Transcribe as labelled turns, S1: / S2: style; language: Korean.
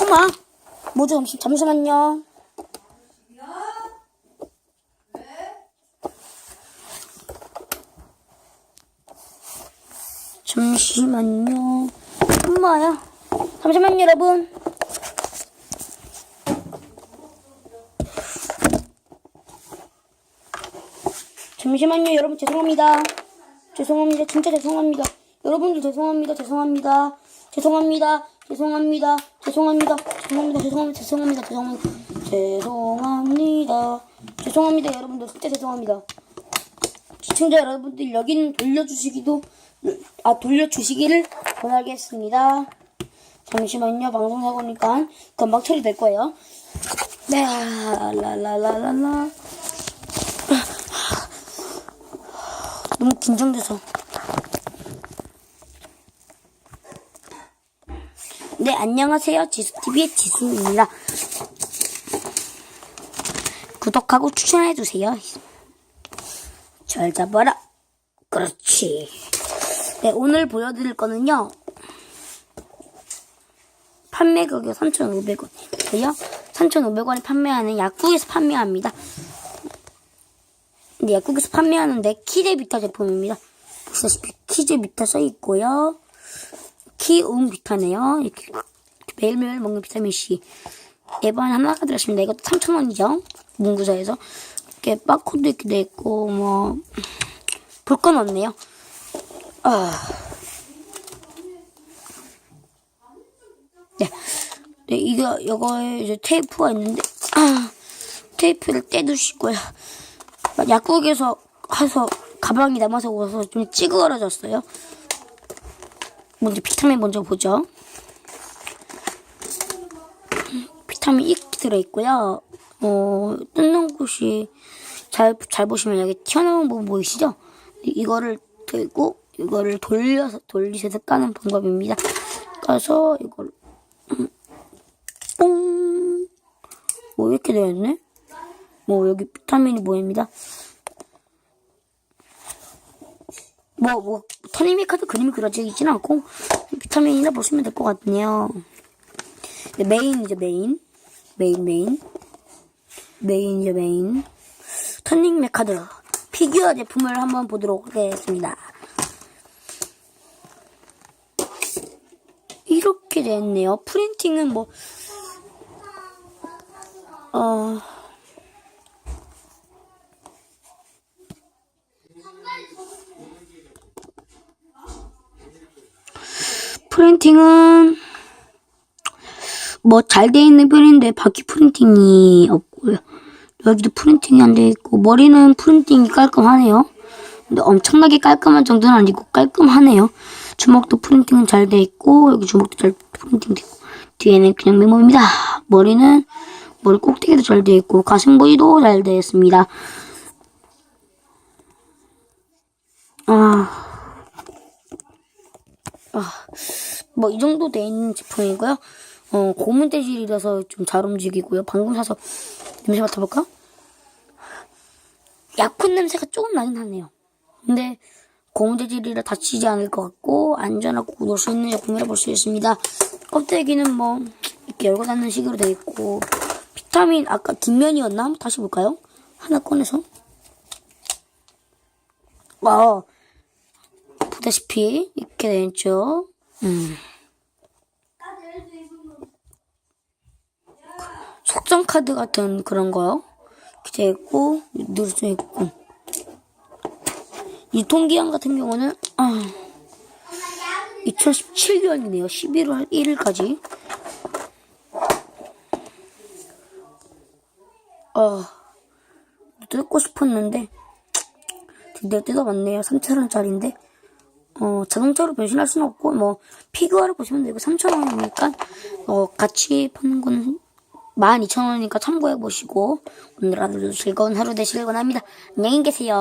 S1: 엄마, 뭐죠? 잠시, 잠시만요. 잠시만요. 엄마야. 잠시만요, 여러분. 잠시만요, 여러분. 죄송합니다. 죄송합니다. 진짜 죄송합니다. 여러분들 죄송합니다. 죄송합니다. 죄송합니다. 죄송합니다. 죄송합니다. 죄송합니다. 죄송합니다. 죄송합니다. 죄송합니다. 죄송합니다. 죄송합니다. 여러분들 진짜 죄송합니다. 시청자 여러분들 여기는 돌려주시기도 아 돌려주시기를 권하겠습니다. 잠시만요. 방송 사고니까 금방 처리될 거예요. 네, 라라라라라. 너무 긴장돼서. 네, 안녕하세요. 지수TV의 지수입니다. 구독하고 추천해주세요. 잘 잡아라. 그렇지. 네, 오늘 보여드릴 거는요. 판매 가격 3,500원이고요. 3,500원에 판매하는 약국에서 판매합니다. 근데 약국에서 판매하는데 키제비타 제품입니다. 보시다시피 키제비타 써있고요. 키움 비타네요. 이렇게 매일매일 먹는 비타민C. 에반 하나가 들었습니다. 이것도 3,000원이죠. 문구사에서. 이렇게 바코드 이렇게 돼있고, 뭐, 볼 건 없네요. 아. 네. 네, 이거, 이거에 이제 테이프가 있는데, 아, 테이프를 떼두시고요. 약국에서 가서 가방이 남아서 와서 좀 찌그러졌어요. 먼저 비타민 먼저 보죠. 비타민 E 들어있고요. 어, 뜯는 곳이 잘, 잘 보시면 여기 튀어나온 부분 보이시죠? 이거를 들고 이거를 돌려서 돌리셔서 까는 방법입니다. 까서 이걸 음, 뽕. 뭐 이렇게 되어 있네? 뭐 여기 비타민이 보입니다. 뭐, 뭐, 카드 그림이 그려져 있진 않고, 비타민이라 보시면 될 것 같네요. 네, 메인이죠, 메인. 메인, 메인. 메인이죠, 메인. 터닝맥 카드. 피규어 제품을 한번 보도록 하겠습니다. 이렇게 됐네요. 프린팅은 뭐, 어, 프린팅은 뭐 잘 돼 있는 편인데 바퀴 프린팅이 없고요. 여기도 프린팅이 안 돼 있고 머리는 프린팅이 깔끔하네요. 근데 엄청나게 깔끔한 정도는 아니고 깔끔하네요. 주먹도 프린팅은 잘 돼 있고 여기 주먹도 잘 프린팅 되고 뒤에는 그냥 메모입니다. 머리는 머리 꼭대기도 잘 돼 있고 가슴 부위도 잘 되어 있습니다. 아. 뭐 이 정도 돼 있는 제품이고요. 어, 고무 재질이라서 좀 잘 움직이고요. 방금 사서 냄새 맡아볼까? 약혼 냄새가 조금 나긴 하네요. 근데 고무 재질이라 다치지 않을 것 같고 안전하고 놀 수 있는 제품이라 볼 수 있습니다. 껍데기는 뭐 이렇게 열고 닫는 식으로 돼 있고 비타민 아까 뒷면이었나? 한번 다시 볼까요? 하나 꺼내서 어 보다시피 이렇게 되어 있죠. 음. 속성 카드 같은 그런 거요. 이렇게 되어 있고 누를 수 있고 유통기한 같은 경우는 아, 2017년이네요. 11월 1일까지. 어, 뜯고 싶었는데 드디어 뜯어봤네요. 3,000원짜리인데 어, 자동차로 변신할 수는 없고, 뭐, 피규어를 보시면 되고, 3,000원이니까, 어, 같이 파는 건 12,000원이니까 참고해 보시고, 오늘 하루도 즐거운 하루 되시길 원합니다. 안녕히 계세요.